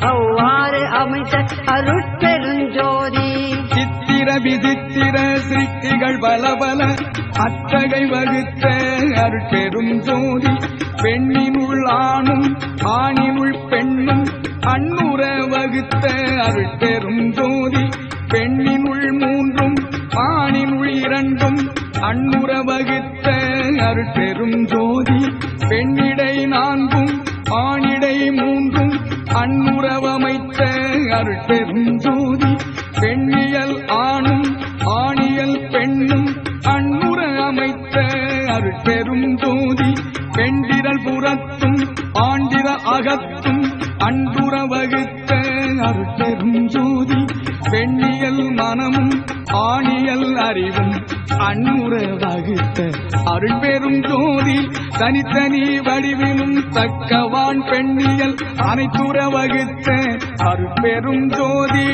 அவ்வாறு அமைத்த அருட்பெருஞ்சோதி. சித்திர விசித்திர சிருஷ்டிகள் பலபல அத்தகை வகுத்த அருட்பெரும் ஜோதி பெண்ணினுள் ஆணும் ஆணினுள் பெண்ணும் அன்னுற வகுத்த அருட்பெரும் ஜோதி பெண்ணினுள் மூன்றும் ஆணினுள் இரண்டும் அன்னுற வகுத்த அருட்பெரும் ஜோதி பெண்ணிடை நான்கும் அன்னுறவமைத்த அருட்பெருஞ்சோதி பெண்ணியல் ஆணும் ஆணியல் பெண்ணும் அன்னுற அமைத்த அருட்பெரும் ஜோதி பெண்டிரல் புறத்தும் ஆண்டிர அகத்தும் அன்புற வகுத்த அருட்பெரும் அறிவும் அன்னுற வகுத்த அருள்பெரும் ஜோதி தனித்தனி வடிவிலும் தக்கவான் பெண்ணியல் அனைத்துற வகுத்த அருட்பெரும் ஜோதி.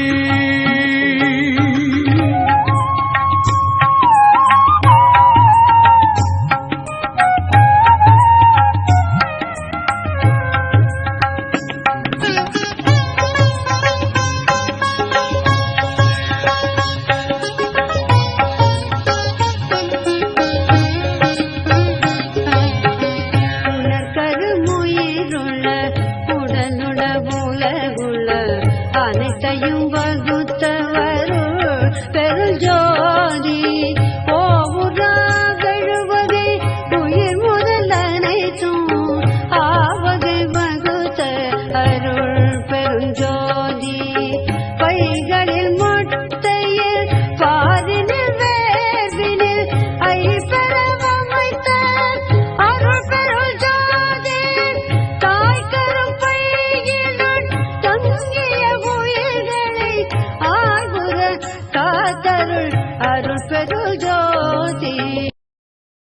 பெருஞ்சோ அதருள் அருள்